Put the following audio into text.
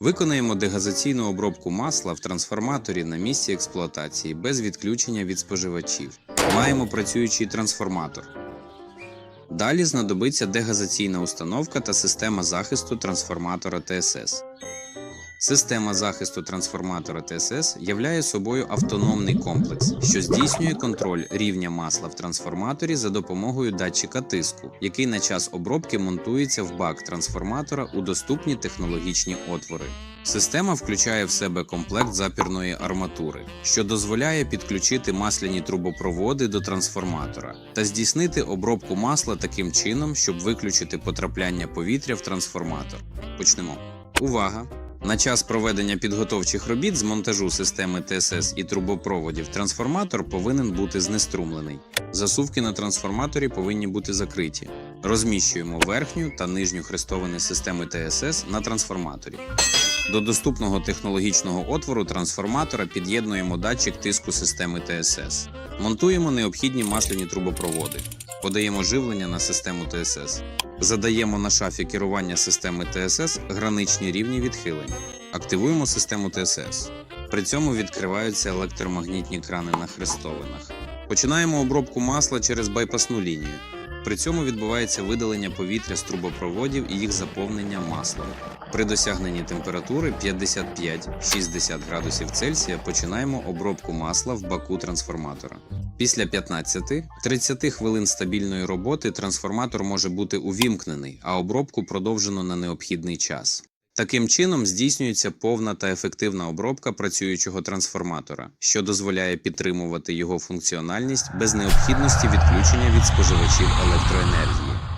Виконаємо дегазаційну обробку масла в трансформаторі на місці експлуатації без відключення від споживачів. Маємо працюючий трансформатор. Далі знадобиться дегазаційна установка та система захисту трансформатора ТСС. Система захисту трансформатора ТСС являє собою автономний комплекс, що здійснює контроль рівня масла в трансформаторі за допомогою датчика тиску, який на час обробки монтується в бак трансформатора у доступні технологічні отвори. Система включає в себе комплект запірної арматури, що дозволяє підключити масляні трубопроводи до трансформатора та здійснити обробку масла таким чином, щоб виключити потрапляння повітря в трансформатор. Почнемо. Увага! На час проведення підготовчих робіт з монтажу системи ТСС і трубопроводів трансформатор повинен бути знеструмлений. Засувки на трансформаторі повинні бути закриті. Розміщуємо верхню та нижню хрестовини системи ТСС на трансформаторі. До доступного технологічного отвору трансформатора під'єднуємо датчик тиску системи ТСС. Монтуємо необхідні масляні трубопроводи. Подаємо живлення на систему ТСС. Задаємо на шафі керування системи ТСС граничні рівні відхилень. Активуємо систему ТСС. При цьому відкриваються електромагнітні крани на хрестовинах. Починаємо обробку масла через байпасну лінію. При цьому відбувається видалення повітря з трубопроводів і їх заповнення маслом. При досягненні температури 55-60 градусів Цельсія починаємо обробку масла в баку трансформатора. Після 15-30 хвилин стабільної роботи трансформатор може бути увімкнений, а обробку продовжено на необхідний час. Таким чином здійснюється повна та ефективна обробка працюючого трансформатора, що дозволяє підтримувати його функціональність без необхідності відключення від споживачів електроенергії.